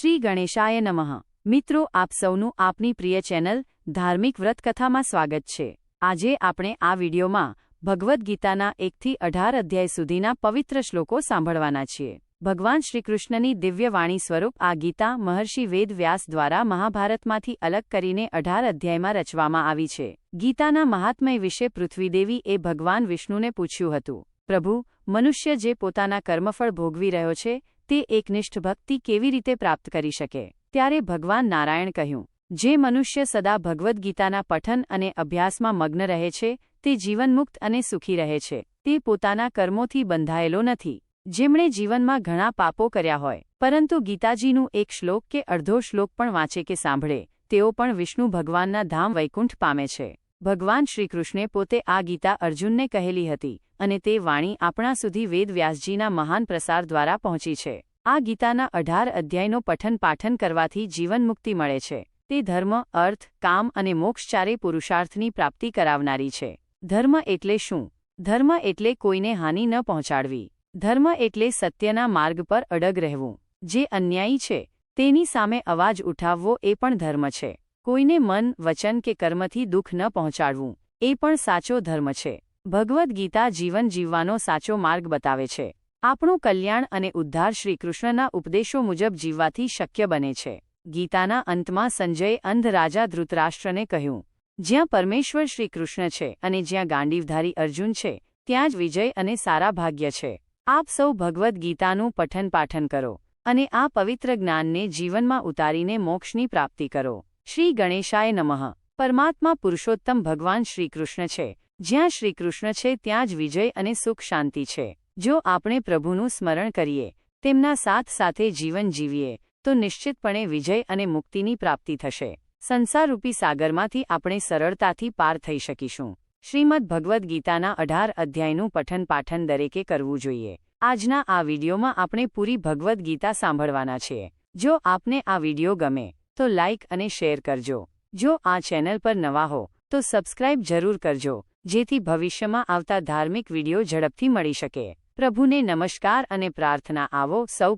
શ્રી ગણેશાય નમઃ. મિત્રો, આપ સૌનું આપની પ્રિય ચેનલ ધાર્મિક વ્રતકથામાં સ્વાગત છે. આજે આપણે આ વિડીયોમાં ભગવદ્ ગીતાના એકથી અઢાર અધ્યાય સુધીના પવિત્ર શ્લોકો સાંભળવાના છીએ. ભગવાન શ્રીકૃષ્ણની દિવ્ય વાણી સ્વરૂપ આ ગીતા મહર્ષિ વેદ વ્યાસ દ્વારા મહાભારતમાંથી અલગ કરીને અઢાર અધ્યાયમાં રચવામાં આવી છે. ગીતાના મહાત્મય વિશે પૃથ્વીદેવી એ ભગવાન વિષ્ણુને પૂછ્યું હતું, પ્રભુ, મનુષ્ય જે પોતાના કર્મફળ ભોગવી રહ્યો છે તે એકનિષ્ઠ ભક્તિ કેવી રીતે પ્રાપ્ત કરી શકે? ત્યારે ભગવાન નારાયણ કહ્યું, જે મનુષ્ય સદા ભગવદ્ ગીતાના પઠન અને અભ્યાસમાં મગ્ન રહે છે, તે જીવનમુક્ત અને સુખી રહે છે. તે પોતાના કર્મોથી બંધાયેલો નથી. જેમણે જીવનમાં ઘણા પાપો કર્યા હોય, પરંતુ ગીતાજીનું એક શ્લોક કે અડધો શ્લોક પણ વાંચે કે સાંભળે, તેઓ પણ વિષ્ણુ ભગવાનના ધામ વૈકુંઠ પામે છે. ભગવાન શ્રીકૃષ્ણે પોતે આ ગીતા અર્જુનને કહેલી હતી અને તે વાણી આપણા સુધી વેદવ્યાસજીના મહાન પ્રસાર દ્વારા પહોંચી છે. આ ગીતાના અઢાર અધ્યાયનો પઠન પાઠન કરવાથી જીવનમુક્તિ મળે છે. તે ધર્મ, અર્થ, કામ અને મોક્ષ ચારે પુરુષાર્થની પ્રાપ્તિ કરાવનારી છે. ધર્મ એટલે શું? ધર્મ એટલે કોઈને હાનિ ન પહોંચાડવી. ધર્મ એટલે સત્યના માર્ગ પર અડગ રહેવું. જે અન્યાયી છે, તેની સામે અવાજ ઉઠાવવો એ પણ ધર્મ છે. કોઈને મન, વચન કે કર્મથી દુઃખ ન પહોંચાડવું એ પણ સાચો ધર્મ છે. ભગવદ્ ગીતા જીવન જીવવાનો સાચો માર્ગ બતાવે છે. આપણું કલ્યાણ અને ઉદ્ધાર શ્રીકૃષ્ણના ઉપદેશો મુજબ જીવવાથી શક્ય બને છે. ગીતાના અંતમાં સંજયે અંધ રાજા ધૃતરાષ્ટ્રને કહ્યું, જ્યાં પરમેશ્વર શ્રીકૃષ્ણ છે અને જ્યાં ગાંડીવધારી અર્જુન છે, ત્યાં જ વિજય અને સારા ભાગ્ય છે. આપ સૌ ભગવદ્ ગીતાનું પઠન પાઠન કરો અને આ પવિત્ર જ્ઞાનને જીવનમાં ઉતારીને મોક્ષની પ્રાપ્તિ કરો. શ્રી ગણેશાય નમઃ. પરમાત્મા પુરુષોત્તમ ભગવાન શ્રીકૃષ્ણ છે. જ્યાં શ્રીકૃષ્ણ છે, ત્યાં જ વિજય અને સુખ શાંતિ છે. જો આપણે પ્રભુનું સ્મરણ કરીએ, તેમના સાથ સાથે જીવન જીવીએ, તો નિશ્ચિતપણે વિજય અને મુક્તિની પ્રાપ્તિ થશે. સંસારરૂપી સાગરમાંથી આપણે સરળતાથી પાર થઈ શકીશું. શ્રીમદ ભગવદ્ ગીતાના અઢાર અધ્યાયનું પઠન પાઠન દરેકે કરવું જોઈએ. આજના આ વિડીયોમાં આપણે પૂરી ભગવદ્ ગીતા સાંભળવાના છીએ જો આપને આ વીડિયો ગમે, તો લાઇક અને શેર કરજો. જો આ ચેનલ પર નવા હો, તો સબસ્ક્રાઇબ જરૂર કરજો. જેથી ભવિષ્યમાં આવતા ધાર્મિક વીડિયો ઝડપથી મળી શકે. પ્રભુને નમસ્કાર અને પ્રાર્થના આવો. સૌ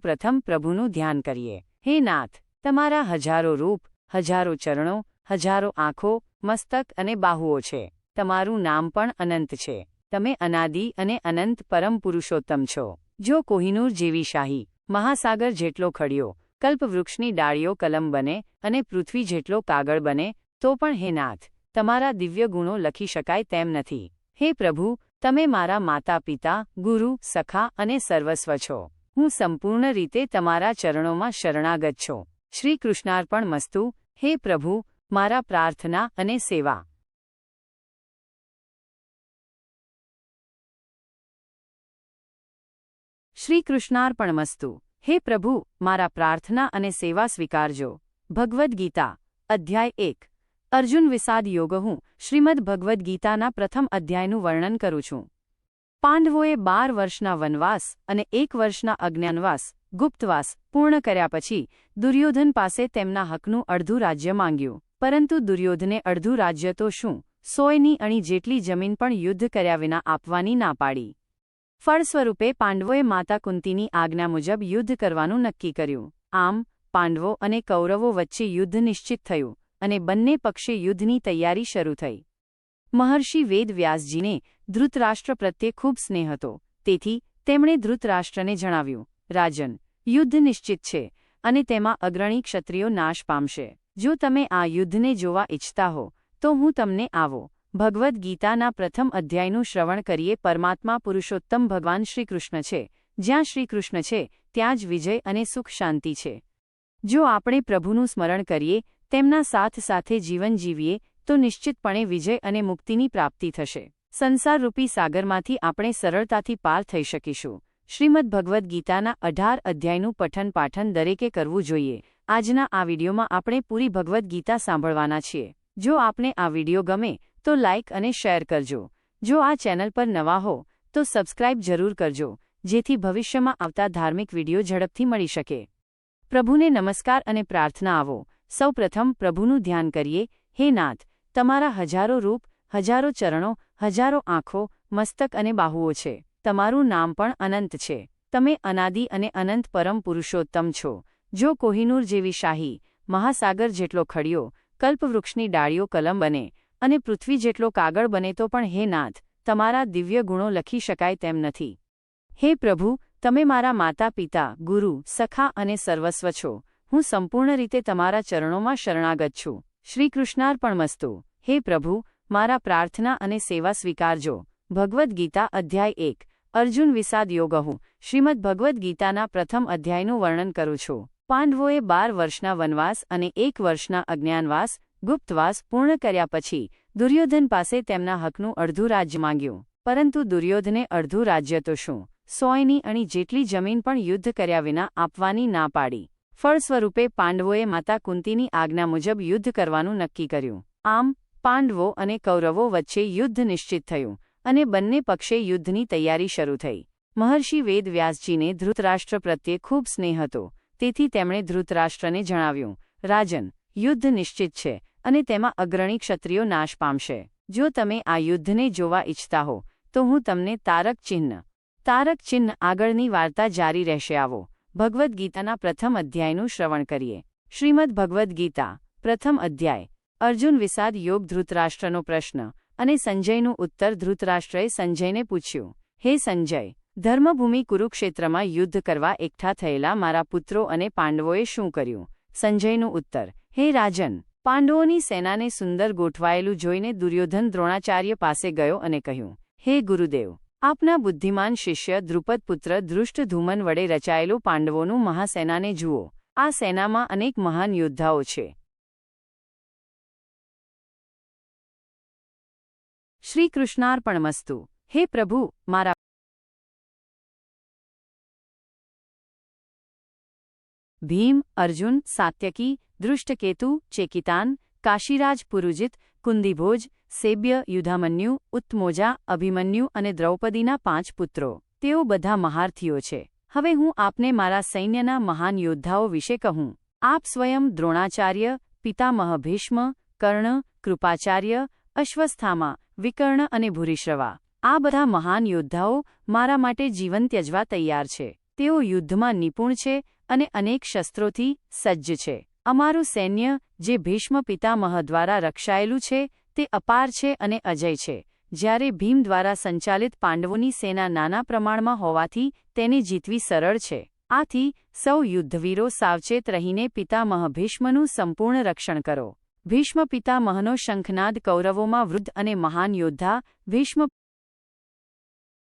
પ્રભુનું ધ્યાન કરીએ. હે નાથ, તમારા હજારો રૂપ, હજારો ચરણો, હજારો આંખો, મસ્તક અને બાહુઓ છે. તમારું નામ પણ અનંત છે. તમે અનાદિ અને અનંત પરમ પુરુષોત્તમ છો. જો કોહિનૂર જેવી શાહી, મહાસાગર જેટલો ખડ્યો, કલ્પવૃક્ષની ડાળીઓ કલમ બને અને પૃથ્વી જેટલો કાગળ બને, તો પણ હે નાથ તમારા દિવ્ય ગુણો લખી શકાય તેમ નથી. હે પ્રભુ, તમે મારા માતા, પિતા, ગુરુ, સખા અને સર્વસ્વ છો. હું સંપૂર્ણ રીતે તમારા ચરણોમાં શરણાગત છો. શ્રી કૃષ્ણાર્પણ મસ્તુ. હે પ્રભુ, મારા પ્રાર્થના અને સેવા. શ્રી કૃષ્ણાર્પણ મસ્તુ. હે પ્રભુ, મારા પ્રાર્થના અને સેવા સ્વીકારજો. ભગવદ્ ગીતા, અધ્યાય એક. અર્જુન વિષાદ યોગ હું શ્રીમદ ભગવદ્ ગીતાના પ્રથમ અધ્યાયનું વર્ણન કરું છું. પાંડવોએ બાર વર્ષના વનવાસ અને એક વર્ષના અજ્ઞાનવાસ, ગુપ્તવાસ પૂર્ણ કર્યા પછી દુર્યોધન પાસે તેમના હકનું અડધું રાજ્ય માંગ્યું. પરંતુ દુર્યોધને અડધું રાજ્ય તો શું, સોયની અણી જેટલી જમીન પણ યુદ્ધ કર્યા વિના આપવાની ના પાડી. ફળસ્વરૂપે પાંડવોએ માતા કુંતીની આજ્ઞા મુજબ યુદ્ધ કરવાનું નક્કી કર્યું. આમ, પાંડવો અને કૌરવો વચ્ચે યુદ્ધ નિશ્ચિત થયું. અને બંને પક્ષે યુદ્ધની તૈયારી શરૂ થઈ. મહર્ષિ વેદવ્યાસજીને ધૃતરાષ્ટ્ર પ્રત્યે ખૂબ સ્નેહ હતો. તેથી, તેમણે ધૃતરાષ્ટ્રને જણાવ્યું, રાજન, યુદ્ધ નિશ્ચિત છે, અને તેમાં અગ્રણી ક્ષત્રિયો નાશ પામશે. જો તમે આ યુદ્ધને જોવા ઇચ્છતા હો, તો હું તમને આવો. ભગવદ્ ગીતાના પ્રથમ અધ્યાયનું શ્રવણ કરીએ. પરમાત્મા પુરુષોત્તમ ભગવાન શ્રીકૃષ્ણ છે. જ્યાં શ્રીકૃષ્ણ છે, ત્યાં જ વિજય અને સુખ શાંતિ છે. જો આપણે પ્રભુનું સ્મરણ કરીએ તેમના સાથ સાથે જીવન જીવીએ, તો નિશ્ચિતપણે વિજય અને મુક્તિની પ્રાપ્તિ થશે. સંસારરૂપી સાગરમાંથી આપણે સરળતાથી પાર થઈ શકીશું. શ્રીમદ ભગવદ્ ગીતાના અઢાર અધ્યાયનું પઠન પાઠન દરેકે કરવું જોઈએ. આજના આ વિડીયોમાં આપણે પૂરી ભગવદ્ ગીતા સાંભળવાના છીએ. જો આપને આ વીડિયો ગમે, તો લાઇક અને શેર કરજો. જો આ ચેનલ પર નવા હો, તો સબસ્ક્રાઇબ જરૂર કરજો, જેથી ભવિષ્યમાં આવતા ધાર્મિક વીડિયો ઝડપથી મળી શકે. પ્રભુને નમસ્કાર અને પ્રાર્થના આવો. સૌ પ્રથમ પ્રભુનું ધ્યાન કરીએ. હે નાથ, તમારા હજારો રૂપ, હજારો ચરણો, હજારો આંખો, મસ્તક અને બાહુઓ છે. તમારું નામ પણ અનંત છે. તમે અનાદિ અને અનંત પરમ પુરુષોત્તમ છો. જો કોહિનૂર જેવી શાહી, મહાસાગર જેટલો ખડિયો, કલ્પવૃક્ષની ડાળીઓ કલમ બને અને પૃથ્વી જેટલો કાગળ બને તો પણ હે નાથ, તમારા દિવ્ય ગુણો લખી શકાય તેમ નથી. હે પ્રભુ, તમે મારા માતા પિતા ગુરુ, સખા અને સર્વસ્વ છો. હું સંપૂર્ણ રીતે તમારા ચરણોમાં શરણાગત છું. શ્રીકૃષ્ણાર્પણમસ્તુ. હે પ્રભુ, મારા પ્રાર્થના અને સેવા સ્વીકારજો. ભગવદ્ ગીતા અધ્યાય એક. અર્જુન વિષાદ યોગ હું શ્રીમદ ભગવદ્ ગીતાના પ્રથમ અધ્યાયનું વર્ણન કરું છું. પાંડવોએ બાર વર્ષના વનવાસ અને એક વર્ષના અજ્ઞાનવાસ, ગુપ્તવાસ પૂર્ણ કર્યા પછી, દુર્યોધન પાસે તેમના હકનું અડધું રાજ્ય માંગ્યું. પરંતુ દુર્યોધને અડધું રાજ્ય તો શું? સોયની અણી જેટલી જમીન પણ યુદ્ધ કર્યા વિના આપવાની ના પાડી. ફળ સ્વરૂપે પાંડવોએ માતા કુંતીની આજ્ઞા મુજબ યુદ્ધ કરવાનું નક્કી કર્યું. આમ, પાંડવો અને કૌરવો વચ્ચે યુદ્ધ નિશ્ચિત થયું અને બંને પક્ષે યુદ્ધની તૈયારી શરૂ થઈ. મહર્ષિ વેદવ્યાસજીને ધૃતરાષ્ટ્ર પ્રત્યે ખૂબ સ્નેહ હતો. તેથી તેમણે ધૃતરાષ્ટ્રને જણાવ્યું, રાજન, યુદ્ધ નિશ્ચિત છે અને તેમાં અગ્રણી ક્ષત્રિયો નાશ પામશે. જો તમે આ યુદ્ધને જોવા ઇચ્છતા હો, તો હું તમને તારક ચિહ્ન તારક ચિહ્ન આગળની વાર્તા જારી રહેશે. આવો. ભગવદ્ ગીતાના પ્રથમ અધ્યાયનું શ્રવણ કરીએ. શ્રીમદ ભગવદ્ ગીતા પ્રથમ અધ્યાય. અર્જુન વિષાદ યોગ ધૃતરાષ્ટ્રનો પ્રશ્ન અને સંજયનું ઉત્તર ધૃતરાષ્ટ્રએ સંજયને પૂછ્યું. હે સંજય, ધર્મભૂમિ કુરુક્ષેત્રમાં યુદ્ધ કરવા એકઠા થયેલા મારા પુત્રો અને પાંડવોએ શું કર્યું? સંજયનું ઉત્તર, હે રાજન, પાંડવોની સેનાને સુંદર ગોઠવાયેલું જોઈને દુર્યોધન દ્રોણાચાર્ય પાસે ગયો અને કહ્યું, હે ગુરુદેવ આપના બુદ્ધિમાન શિષ્ય દ્રુપદપુત્ર ધૃષ્ટધુમન વડે રચાયેલું પાંડવોનું મહાસેનાને જુઓ. આ સેનામાં અનેક મહાન યોદ્ધાઓ છે. શ્રી કૃષ્ણાર્પણમસ્તુ હે પ્રભુ, મારા ભીમ, અર્જુન, સાત્યકી દૃષ્ટકેતુ ચેકિતાન, કાશીરાજ પુરુજિત, કુંદીભોજ સેબ્ય યુધામન્યુ ઉત્તમોજા અભિમન્યુ અને દ્રૌપદીના પાંચ પુત્રો. તેઓ બધા મહારથીઓ છે. હવે હું આપને મારા સૈન્યના મહાન યોદ્ધાઓ વિશે કહું. આપ સ્વયં દ્રોણાચાર્ય, પિતામહ ભીષ્મ, કર્ણ, કૃપાચાર્ય, અશ્વસ્થામા, વિકર્ણ અને ભૂરિશ્રવા. આ બધા મહાન યોદ્ધાઓ મારા માટે જીવન ત્યજવા તૈયાર છે. તેઓ યુદ્ધમાં નિપુણ છે અને અનેક શસ્ત્રોથી સજ્જ છે. અમારું સૈન્ય, જે ભીષ્મ પિતામહ દ્વારા રક્ષાયેલું છે તે અપાર છે અને અજય છે. જ્યારે ભીમ દ્વારા સંચાલિત પાંડવોની સેના નાના પ્રમાણમાં હોવાથી તેને જીતવી સરળ છે. આથી, સૌ યુદ્ધવીરો સાવચેત રહીને પિતામહ ભીષ્મનું સંપૂર્ણ રક્ષણ કરો. ભીષ્મ પિતામહનો શંખનાદ કૌરવોમાં વૃદ્ધ અને મહાન યોદ્ધા, ભીષ્મ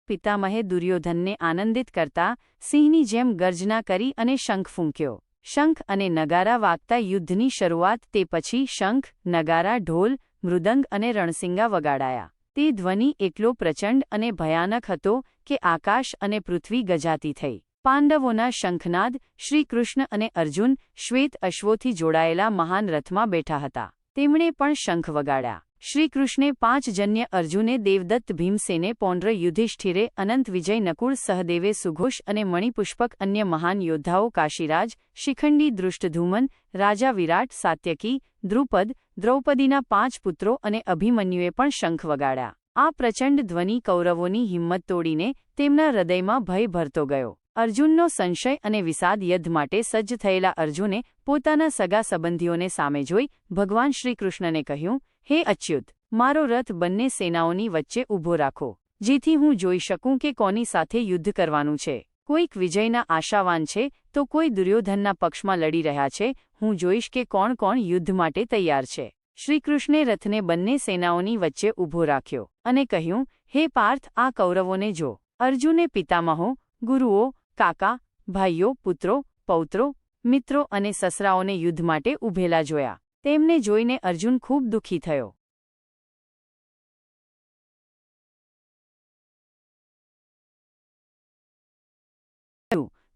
પિતામહે દુર્યોધનને આનંદિત કરતા, સિંહની જેમ ગર્જના કરી અને શંખ ફૂંક્યો. શંખ અને નગારા વાગતા યુદ્ધની શરૂઆત તે પછી શંખ, નગારા, ઢોલ મૃદંગ અને રણસિંગા વગાડાયા. તે ધ્વનિ એટલો પ્રચંડ અને ભયાનક હતો કે આકાશ અને પૃથ્વી ગજાતી થઈ. પાંડવોના શંખનાદ શ્રીકૃષ્ણ અને અર્જુન શ્વેત અશ્વોથી જોડાયેલા મહાન રથમાં બેઠા હતા. તેમણે પણ શંખ વગાડ્યા. શ્રીકૃષ્ણે પાંચ જન્ય અર્જુને દેવદત્ત ભીમસેને પૌંડ્ર યુધિષ્ઠિરે અનંત વિજય નકુળ સહદેવે સુઘોષ અને મણિપુષ્પક અન્ય મહાન યોદ્ધાઓ કાશીરાજ, શિખંડી દૃષ્ટધૂમન, રાજા વિરાટ સાત્યકી, દ્રુપદ, દ્રૌપદીના પાંચ પુત્રો અને અભિમન્યુએ પણ શંખ વગાડ્યા. આ પ્રચંડ ધ્વનિ કૌરવોની હિંમત તોડીને તેમના હૃદયમાં ભય ભરતો ગયો. અર્જુનનો સંશય અને વિષાદ યદ્ધ માટે સજ્જ થયેલા અર્જુને પોતાના સગા સંબંધીઓને સામે જોઈ ભગવાન શ્રીકૃષ્ણને કહ્યું હે અચ્યુત, મારો રથ બંને સેનાઓની વચ્ચે ઊભો રાખો, જેથી હું જોઈ શકું કે કોની સાથે યુદ્ધ કરવાનું છે. કોઈક વિજયના આશાવાન છે, તો કોઈ દુર્યોધનના પક્ષમાં લડી રહ્યા છે, હું જોઈશ કે કોણ કોણ યુદ્ધ માટે તૈયાર છે. શ્રીકૃષ્ણે રથને બંને સેનાઓની વચ્ચે ઊભો રાખ્યો અને કહ્યું, હે પાર્થ, આ કૌરવોને જો. અર્જુને પિતામહો, ગુરુઓ, કાકા, ભાઈઓ, પુત્રો, પૌત્રો, મિત્રો અને સસરાઓને યુદ્ધ માટે ઊભેલા જોયા. તેમને જોઈને અર્જુન ખૂબ દુઃખી થયો.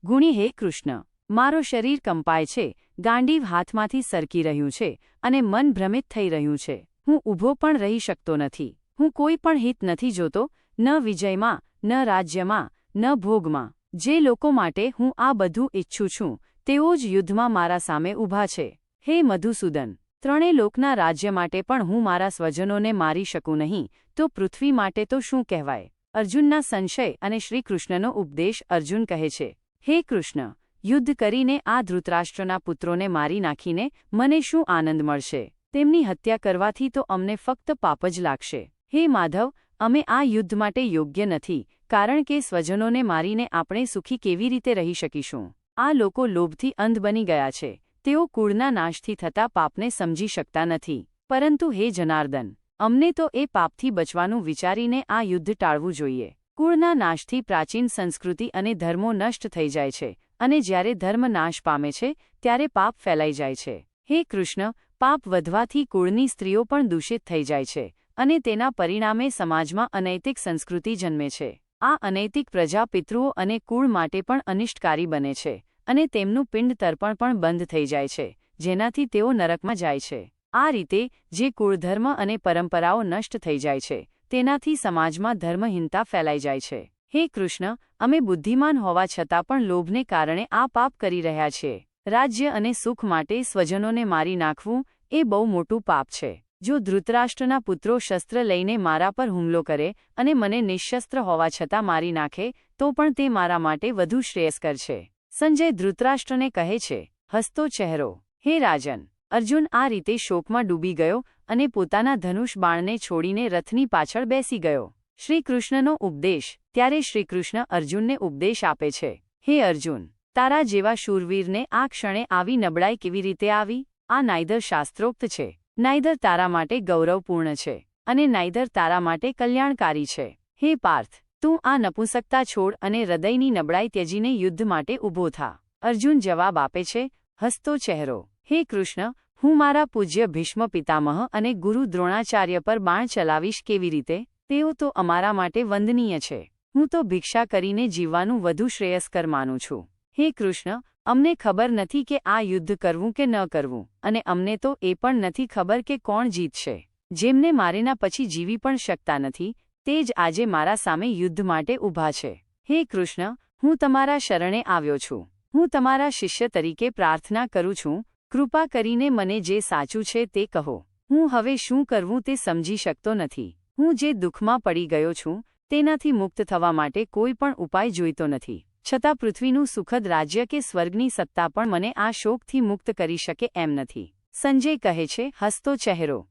ગુણી હે કૃષ્ણ, મારો શરીર કંપાય છે ગાંડીવ હાથમાંથી સરકી રહ્યું છે, અને મન ભ્રમિત થઈ રહ્યું છે. હું ઊભો પણ રહી શકતો નથી. હું કોઈ પણ હિત નથી જોતો, ન વિજયમાં, ન રાજ્યમાં, ન ભોગમાં. જે લોકો માટે હું આ બધું ઈચ્છું છું, તેઓ જ યુદ્ધમાં મારા સામે ઊભા છે. હે મધુસૂદન ત્રણે લોકના રાજ્ય માટે પણ હું મારા સ્વજનોને મારી શકું નહીં, તો પૃથ્વી માટે તો શું કહેવાય? અર્જુનના સંશય અને શ્રીકૃષ્ણનો ઉપદેશ અર્જુન કહે છે. હે કૃષ્ણ, યુદ્ધ કરીને આ ધૃતરાષ્ટ્રના પુત્રોને મારી નાખીને મને શું આનંદ મળશે? તેમની હત્યા કરવાથી તો અમને ફક્ત પાપ જ લાગશે. હે માધવ, અમે આ યુદ્ધ માટે યોગ્ય નથી, કારણ કે સ્વજનોને મારીને આપણે સુખી કેવી રીતે રહી શકીશું? આ લોકો લોભથી અંધ બની ગયા છે. તેઓ કુળના નાશથી થતા પાપને સમજી શકતા નથી. પરંતુ હે જનાર્દન, અમને તો એ પાપથી બચવાનું વિચારીને આ યુદ્ધ ટાળવું જોઈએ. કુળના નાશથી પ્રાચીન સંસ્કૃતિ અને ધર્મો નષ્ટ થઈ જાય છે અને જ્યારે ધર્મ નાશ પામે છે, ત્યારે પાપ ફેલાઈ જાય છે. હે કૃષ્ણ, પાપ વધવાથી કુળની સ્ત્રીઓ પણ દૂષિત થઈ જાય છે અને તેના પરિણામે સમાજમાં અનૈતિક સંસ્કૃતિ જન્મે છે. આ અનૈતિક પ્રજા પિતૃઓ અને કુળ માટે પણ અનિષ્ટકારી બને છે. અને તેમનું પિંડ તર્પણ પણ બંધ થઈ જાય છે, જેનાથી તેઓ નરકમાં જાય છે. આ રીતે, જે કુળધર્મ અને પરંપરાઓ નષ્ટ થઈ જાય છે, તેનાથી સમાજમાં ધર્મહીનતા ફેલાઈ જાય છે. હે કૃષ્ણ, અમે બુદ્ધિમાન હોવા છતાં પણ લોભને કારણે આ પાપ કરી રહ્યા છીએ. રાજ્ય અને સુખ માટે સ્વજનોને મારી નાખવું, એ બહુ મોટું પાપ છે. જો ધૃતરાષ્ટ્રના પુત્રો શસ્ત્ર લઈને મારા પર હુમલો કરે અને મને નિઃશસ્ત્ર હોવા છતાં મારી નાખે, તો પણ તે મારા માટે વધુ શ્રેયસ્કર છે. સંજય ધૃતરાષ્ટ્રને કહે છે, હસતો ચહેરો. હે રાજન. અર્જુન આ રીતે શોકમાં ડૂબી ગયો અને પોતાના ધનુષ બાણને છોડીને રથની પાછળ બેસી ગયો. શ્રીકૃષ્ણનો ઉપદેશ. ત્યારે શ્રીકૃષ્ણ અર્જુનને ઉપદેશ આપે છે, હે અર્જુન, તારા જેવા શૂરવીરને આ ક્ષણે આવી નબળાઈ કેવી રીતે આવી? આ નાયદર શાસ્ત્રોક્ત છે. નાયદર તારા માટે ગૌરવપૂર્ણ છે અને નાયદર તારા માટે કલ્યાણકારી છે. હે પાર્થ તું આ નપુંસકતા છોડ અને હૃદયની નબળાઈ ત્યજીને યુદ્ધ માટે ઊભો થા. અર્જુન જવાબ આપે છે, હસતો ચહેરો. હે કૃષ્ણ, હું મારા પૂજ્ય ભીષ્મ પિતામહ અને ગુરુ દ્રોણાચાર્ય પર બાણ ચલાવીશ કેવી રીતે? તેઓ તો અમારા માટે વંદનીય છે. હું તો ભિક્ષા કરીને જીવવાનું વધુ શ્રેયસ્કર માનું છું. હે કૃષ્ણ, અમને ખબર નથી કે આ યુદ્ધ કરવું કે ન કરવું, અને અમને તો એ પણ નથી ખબર કે કોણ જીતશે. જેમને મારેના પછી જીવી પણ શકતા નથી તે જ આજે મારા સામે યુદ્ધ માટે ઊભા છે. હે કૃષ્ણ, હું તમારા શરણે આવ્યો છું. હું તમારા શિષ્ય તરીકે પ્રાર્થના કરું છું. કૃપા કરીને મને જે સાચું છે તે કહો. હું હવે શું કરવું તે સમજી શકતો નથી. હું જે દુઃખમાં પડી ગયો છું, તેનાથી મુક્ત થવા માટે કોઈ પણ ઉપાય જોઈતો નથી. છતાં પૃથ્વીનું સુખદ રાજ્ય કે સ્વર્ગની સત્તા પણ મને આ શોકથી મુક્ત કરી શકે એમ નથી. સંજય કહે છે, હસતો ચહેરો.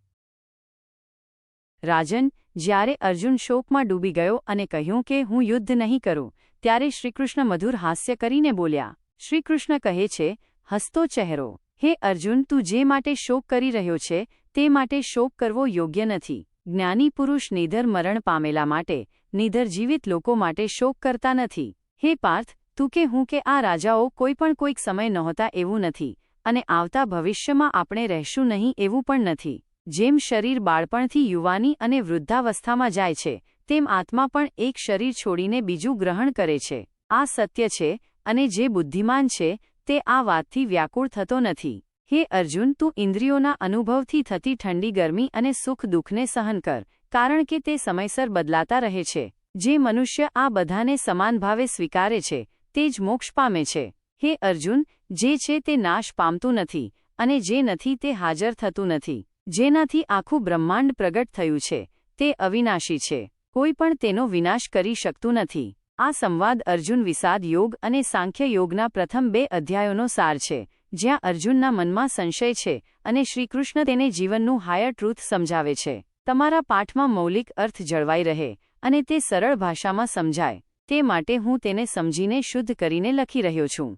રાજન જ્યારે અર્જુન શોકમાં ડૂબી ગયો અને કહ્યું કે હું યુદ્ધ નહીં કરું, ત્યારે શ્રીકૃષ્ણ મધુર હાસ્ય કરીને બોલ્યા, શ્રીકૃષ્ણ કહે છે, હસતો ચહેરો. હે અર્જુન, તું જે માટે શોક કરી રહ્યો છે, તે માટે શોક કરવો યોગ્ય નથી. જ્ઞાની પુરુષ નિધર મરણ પામેલા માટે, નિધર જીવિત લોકો માટે શોક કરતા નથી. હે પાર્થ, તું કે હું કે આ રાજાઓ કોઈ પણ કોઈક સમય નહોતા એવું નથી, અને આવતા ભવિષ્યમાં આપણે રહેશું નહીં એવું પણ નથી. જેમ શરીર બાળપણથી યુવાની અને વૃદ્ધાવસ્થામાં જાય છે, તેમ આત્મા પણ એક શરીર છોડીને બીજું ગ્રહણ કરે છે. આ સત્ય છે, અને જે બુદ્ધિમાન છે, તે આ વાતથી વ્યાકુળ થતો નથી. હે અર્જુન, તું ઇન્દ્રિયોના અનુભવથી થતી ઠંડી ગરમી અને સુખ દુઃખને સહન કર, કારણ કે તે સમયસર બદલાતા રહે છે. જે મનુષ્ય આ બધાને સમાન ભાવે સ્વીકારે છે, તે જ મોક્ષ પામે છે. હે અર્જુન, જે છે તે નાશ પામતું નથી, અને જે નથી તે હાજર થતું નથી. જેનાથી આખું બ્રહ્માંડ પ્રગટ થયું છે, તે અવિનાશી છે, કોઈ પણ તેનો વિનાશ કરી શકતું નથી. આ સંવાદ અર્જુન વિષાદ યોગ અને સાંખ્ય યોગના પ્રથમ બે અધ્યાયોનો સાર છે, જ્યાં અર્જુનના મનમાં સંશય છે અને શ્રીકૃષ્ણ તેને જીવનનું હાયર ટ્રુથ સમજાવે છે. તમારા પાઠમાં મૌલિક અર્થ જળવાઈ રહે અને તે સરળ ભાષામાં સમજાય, તે માટે હું તેને સમજીને શુદ્ધ કરીને લખી રહ્યો છું.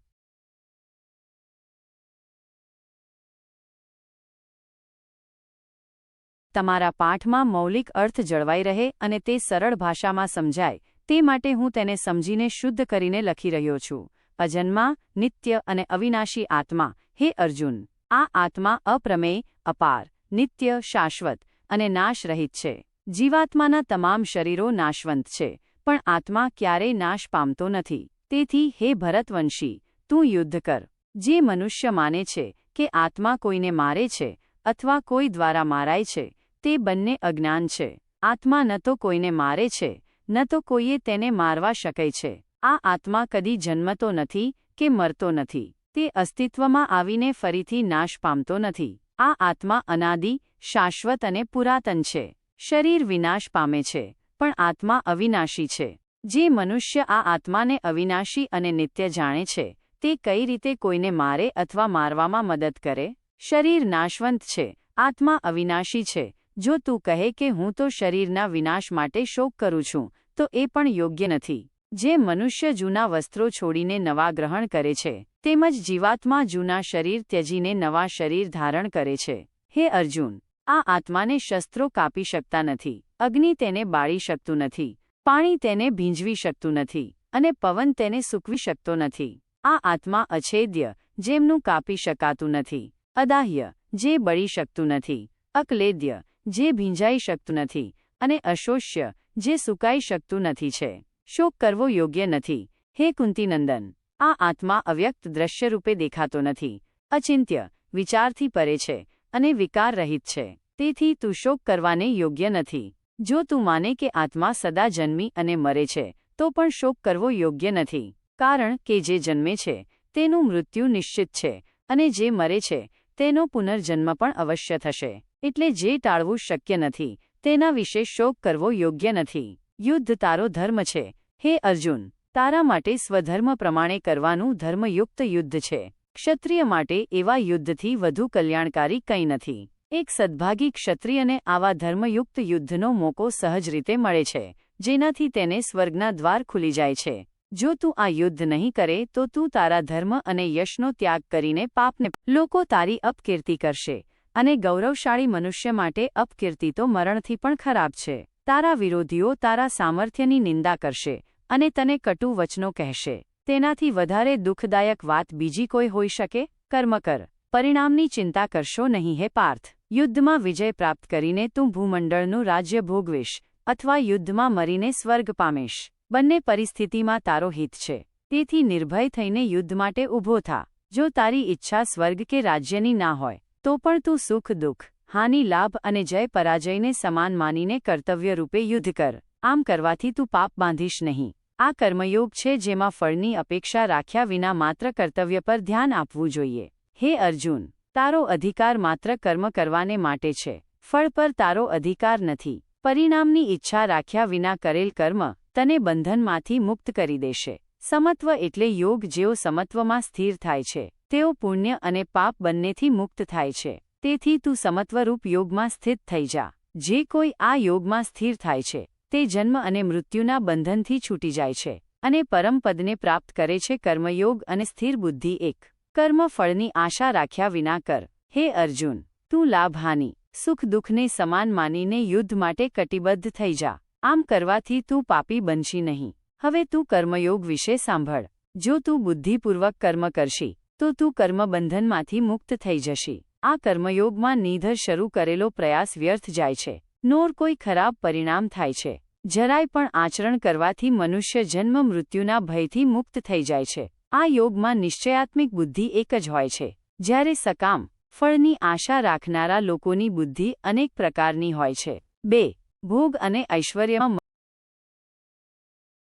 તમારા પાઠમાં મૌલિક અર્થ જળવાઈ રહે અને તે સરળ ભાષામાં સમજાય, તે માટે હું તેને સમજીને શુદ્ધ કરીને લખી રહ્યો છું. અજન્મા નિત્ય અને અવિનાશી આત્મા, હે અર્જુન, આ આત્મા અપ્રમેય, અપાર, નિત્ય, શાશ્વત અને નાશરહિત છે. જીવાત્માના તમામ શરીરો નાશવંત છે, પણ આત્મા ક્યારેય નાશ પામતો નથી. તેથી, હે ભરતવંશી, તું યુદ્ધ કર. જે મનુષ્ય માને છે કે આત્મા કોઈને મારે છે અથવા કોઈ દ્વારા મારાય છે તે બંને અજ્ઞાન છે. આત્મા ન તો કોઈને મારે છે, ન તો કોઈએ તેને મારવા શકે છે. આ આત્મા કદી જન્મતો નથી કે મરતો નથી. તે અસ્તિત્વમાં આવીને ફરીથી નાશ પામતો નથી. આ આત્મા અનાદિ, શાશ્વત અને પુરાતન છે. શરીર વિનાશ પામે છે, પણ આત્મા અવિનાશી છે. જે મનુષ્ય આ આત્માને અવિનાશી અને નિત્ય જાણે છે, તે કઈ રીતે કોઈને મારે અથવા મારવામાં મદદ કરે? શરીર નાશવંત છે, આત્મા અવિનાશી છે જો તું કહે કે હું તો શરીરના વિનાશ માટે શોક કરું છું, તો એ પણ યોગ્ય નથી. જે મનુષ્ય જૂના વસ્ત્રો છોડીને નવા ગ્રહણ કરે છે, તેમજ જીવાત્મા જૂના શરીર ત્યજીને નવા શરીર ધારણ કરે છે. હે અર્જુન, આ આત્માને શસ્ત્રો કાપી શકતા નથી, અગ્નિ તેને બાળી શકતું નથી, પાણી તેને ભીંજવી શકતું નથી, અને પવન તેને સૂકવી શકતો નથી. આ આત્મા અછેદ્ય, જેમનું કાપી શકાતું નથી, અદાહ્ય, જે બળી શકતું નથી, અકલેદ્ય જે ભીંજાઈ શકતું નથી અને અશોષ્ય જે સુકાઈ શકતું નથી છે. શોક કરવો યોગ્ય નથી. હે કુંતીનંદન, આ આત્મા અવ્યક્ત દ્રશ્યરૂપે દેખાતો નથી. અચિંત્ય વિચારથી પરે છે અને વિકાર રહિત છે. તેથી તું શોક કરવાને યોગ્ય નથી. જો તું માને કે આત્મા સદા જન્મી અને મરે છે, તો પણ શોક કરવો યોગ્ય નથી. કારણ કે જે જન્મે છે, તેનું મૃત્યુ નિશ્ચિત છે અને જે મરે છે, તેનો પુનર્જન્મ પણ અવશ્ય થશે. એટલે જે ટાળવું શક્ય નથી, તેના વિશે શોક કરવો યોગ્ય નથી. યુદ્ધ તારો ધર્મ છે. હે અર્જુન, તારા માટે સ્વધર્મ પ્રમાણે કરવાનું ધર્મયુક્ત યુદ્ધ છે. ક્ષત્રિય માટે એવા યુદ્ધથી વધુ કલ્યાણકારી કંઈ નથી. એક સદભાગી ક્ષત્રિયને આવા ધર્મયુક્ત યુદ્ધનો મોકો સહજ રીતે મળે છે, જેનાથી તેને સ્વર્ગના દ્વાર ખુલી જાય છે. જો તું આ યુદ્ધ નહીં કરે, તો તું તારા ધર્મ અને યશનો ત્યાગ કરીને પાપને, લોકો તારી અપકીર્તિ કરશે. અને ગૌરવશાળી મનુષ્ય માટે અપકીર્તિ તો મરણથી પણ ખરાબ છે. તારા વિરોધીઓ તારા સામર્થ્યની નિંદા કરશે અને તને કટુ વચનો કહેશે. તેનાથી વધારે દુઃખદાયક વાત બીજી કોઈ હોઈ શકે? કર્મ કર. પરિણામની ચિંતા કરશો નહીં હે પાર્થ. યુદ્ધમાં વિજય પ્રાપ્ત કરીને તું ભૂમંડળનું રાજ્ય ભોગવીશ અથવા યુદ્ધમાં મરીને સ્વર્ગ પામીશ. બંને પરિસ્થિતિમાં તારો હિત છે. તેથી નિર્ભય થઈને યુદ્ધ માટે ઊભો થા. જો તારી ઈચ્છા સ્વર્ગ કે રાજ્યની ના હોય તો પણ તું સુખ, દુઃખ, હાનિ, લાભ અને જય પરાજયને સમાન માનીને કર્તવ્ય રૂપે યુદ્ધ કર. આમ કરવાથી તું પાપ બાંધીશ નહીં. આ કર્મયોગ છે જેમાં ફળની અપેક્ષા રાખ્યા વિના માત્ર કર્તવ્ય પર ધ્યાન આપવું જોઈએ. હે અર્જુન, તારો અધિકાર માત્ર કર્મ કરવાને માટે છે. ફળ પર તારો અધિકાર નથી. પરિણામની ઈચ્છા રાખ્યા વિના કરેલ કર્મ તને બંધનમાંથી મુક્ત કરી દેશે. સમત્વ એટલે યોગ જેઓ સમત્વમાં સ્થિર થાય છે. તેઓ પુણ્ય અને પાપ બંનેથી મુક્ત થાય છે. તેથી તું સમત્વરૂપ યોગમાં સ્થિત થઈ જા. જે કોઈ આ યોગમાં સ્થિર થાય છે, તે જન્મ અને મૃત્યુના બંધનથી છૂટી જાય છે અને પરમપદને પ્રાપ્ત કરે છે કર્મયોગ અને સ્થિર બુદ્ધિ એક. કર્મ ફળની આશા રાખ્યા વિના કર. હે અર્જુન, તું લાભહાનિ સુખ દુઃખને સમાન માનીને યુદ્ધ માટે કટિબદ્ધ થઈ જા. આમ કરવાથી તું પાપી બનશી નહીં. હવે તું કર્મયોગ વિશે સાંભળ. જો તું બુદ્ધિપૂર્વક કર્મ કરશી તો તું કર્મબંધનમાંથી મુક્ત થઈ જશી. આ કર્મયોગમાં નિધર શરૂ કરેલો પ્રયાસ વ્યર્થ જાય છે. નોર કોઈ ખરાબ પરિણામ થાય છે. જરાય પણ આચરણ કરવાથી મનુષ્ય જન્મ મૃત્યુના ભયથી મુક્ત થઈ જાય છે. આ યોગમાં નિશ્ચયાત્મિક બુદ્ધિ એક જ હોય છે. જ્યારે સકામ, ફળની આશા રાખનારા લોકોની બુદ્ધિ અનેક પ્રકારની હોય છે. બે, ભોગ અને ઐશ્વર્યમાં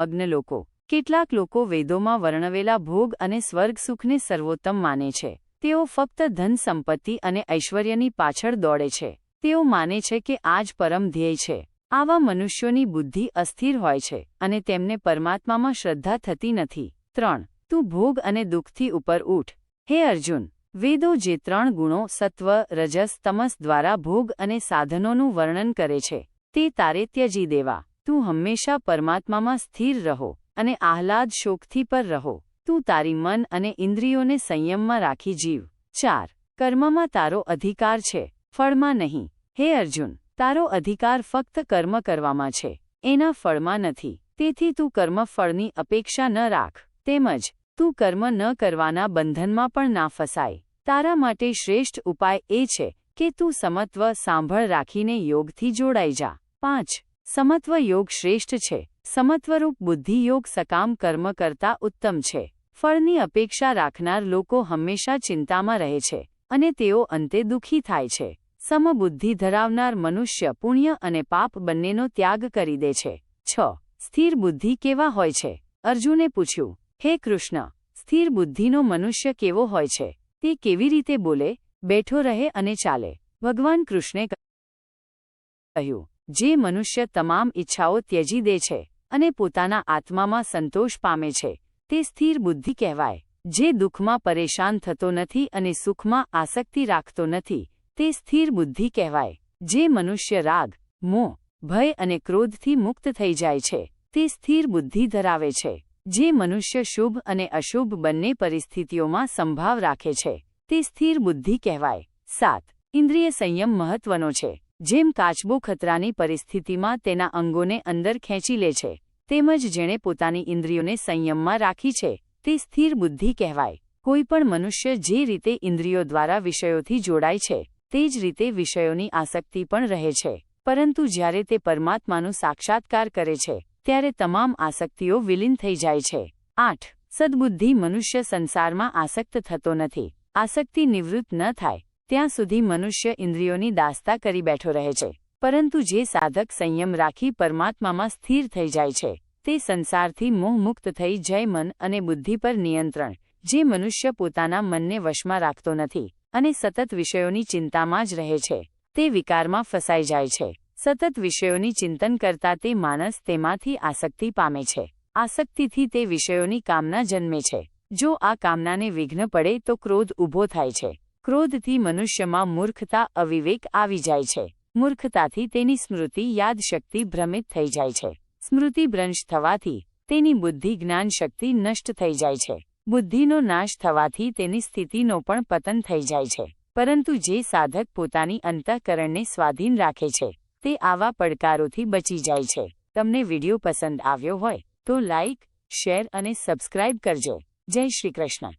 મગ્ન લોકો. કેટલાક લોકો વેદોમાં વર્ણવેલા ભોગ અને સ્વર્ગ સુખને સર્વોત્તમ માને છે. તેઓ ફક્ત ધન સંપત્તિ અને ઐશ્વર્યની પાછળ દોડે છે. તેઓ માને છે કે આ જ પરમ ધ્યેય છે. આવા મનુષ્યોની બુદ્ધિ અસ્થિર હોય છે અને તેમને પરમાત્મામાં શ્રદ્ધા થતી નથી. ત્રણ. તું ભોગ અને દુઃખથી ઉપર ઉઠ. હે અર્જુન, વેદો જે ત્રણ ગુણો, સત્વ, રજસ, તમસ દ્વારા ભોગ અને સાધનોનું વર્ણન કરે છે, તે તારે ત્યજી દેવા. તું હંમેશા પરમાત્મામાં સ્થિર રહો. અને આહલાદ શોકથી પર રહો. તું તારી મન અને ઇન્દ્રિયોને સંયમમાં રાખી જીવ. ચાર, કર્મમાં તારો અધિકાર છે. ફળમાં નહીં. હે અર્જુન, તારો અધિકાર ફક્ત કર્મ કરવામાં છે. એના ફળમાં નથી. તેથી તું કર્મ ફળની અપેક્ષા ન રાખ. તેમજ, તું કર્મ ન કરવાના બંધનમાં પણ ના ફસાય. તારા માટે શ્રેષ્ઠ ઉપાય એ છે કે તું સમત્વ સાંભળ રાખીને યોગથી જોડાઈ જા. પાંચ, સમત્વ યોગ શ્રેષ્ઠ છે. સમત્વરૂપ બુદ્ધિયોગ સકામ કર્મ કરતા ઉત્તમ છે. ફળની અપેક્ષા રાખનાર લોકો હંમેશા ચિંતામાં રહે છે અને તેઓ અંતે દુઃખી થાય છે. સમબુદ્ધિ ધરાવનાર મનુષ્ય પુણ્ય અને પાપ બંનેનો ત્યાગ કરી દે છે. છ. સ્થિર બુદ્ધિ કેવા હોય છે? અર્જુને પૂછ્યું, હે કૃષ્ણ, સ્થિર બુદ્ધિનો મનુષ્ય કેવો હોય છે? તે કેવી રીતે બોલે, બેઠો રહે અને ચાલે? ભગવાન કૃષ્ણે કહ્યું જે મનુષ્ય તમામ ઈચ્છાઓ ત્યજી દે છે અને પોતાના આત્મામાં સંતોષ પામે છે, તે સ્થિર બુદ્ધિ કહેવાય. જે દુઃખમાં પરેશાન થતો નથી અને સુખમાં આસક્તિ રાખતો નથી, તે સ્થિર બુદ્ધિ કહેવાય. જે મનુષ્ય રાગ, મોહ, ભય અને ક્રોધથી મુક્ત થઈ જાય છે, તે સ્થિર બુદ્ધિ ધરાવે છે. જે મનુષ્ય શુભ અને અશુભ બંને પરિસ્થિતિઓમાં સંભાવ રાખે છે, તે સ્થિર બુદ્ધિ કહેવાય. સાત, ઇન્દ્રિય સંયમ મહત્વનો છે. જેમ કાચબો ખતરાની પરિસ્થિતિમાં તેના અંગોને અંદર ખેંચી લે છે, તેમજ જેણે પોતાની ઇન્દ્રિયોને સંયમમાં રાખી છે, તે સ્થિર બુદ્ધિ કહેવાય. કોઈપણ મનુષ્ય જે રીતે ઇન્દ્રિયો દ્વારા વિષયોથી જોડાય છે, તે જ રીતે વિષયોની આસક્તિ પણ રહે છે. પરંતુ જ્યારે તે પરમાત્માનું સાક્ષાત્કાર કરે છે, ત્યારે તમામ આસક્તિઓ વિલીન થઈ જાય છે. આઠ. સદબુદ્ધિ મનુષ્ય સંસારમાં આસક્ત થતો નથી. આસક્તિ નિવૃત્ત ન થાય. ત્યાં સુધી મનુષ્ય ઇન્દ્રિયોની દાસ્તા કરી બેઠો રહે છે. પરંતુ જે સાધક સંયમ રાખી પરમાત્મામાં સ્થિર થઈ જાય છે, તે સંસારથી મોહમુક્ત થઈ જય મન અને બુદ્ધિ પર નિયંત્રણ, જે મનુષ્ય પોતાના મનને વશમાં રાખતો નથી અને સતત વિષયોની ચિંતામાં જ રહે છે, તે વિકારમાં ફસાઈ જાય છે. સતત વિષયોની ચિંતન કરતા તે માણસ તેમાંથી આસક્તિ પામે છે. આસક્તિથી તે વિષયોની કામના જન્મે છે. જો આ કામનાને વિઘ્ન પડે તો ક્રોધ ઊભો થાય છે. ક્રોધથી મનુષ્યમાં મૂર્ખતા, અવિવેક આવી જાય છે. મૂર્ખતાથી તેની સ્મૃતિ યાદશક્તિ ભ્રમિત થઈ જાય છે. સ્મૃતિ ભ્રંશ થવાથી તેની બુદ્ધિ જ્ઞાનશક્તિ નષ્ટ થઈ જાય છે. બુદ્ધિનો નાશ થવાથી તેની સ્થિતિનો પણ પતન થઈ જાય છે. પરંતુ જે સાધક પોતાની અંતઃકરણને સ્વાધીન રાખે છે, તે આવા પડકારોથી બચી જાય છે. તમને વીડિયો પસંદ આવ્યો હોય તો લાઇક શેર અને સબસ્ક્રાઇબ કરજો. જય શ્રી કૃષ્ણ.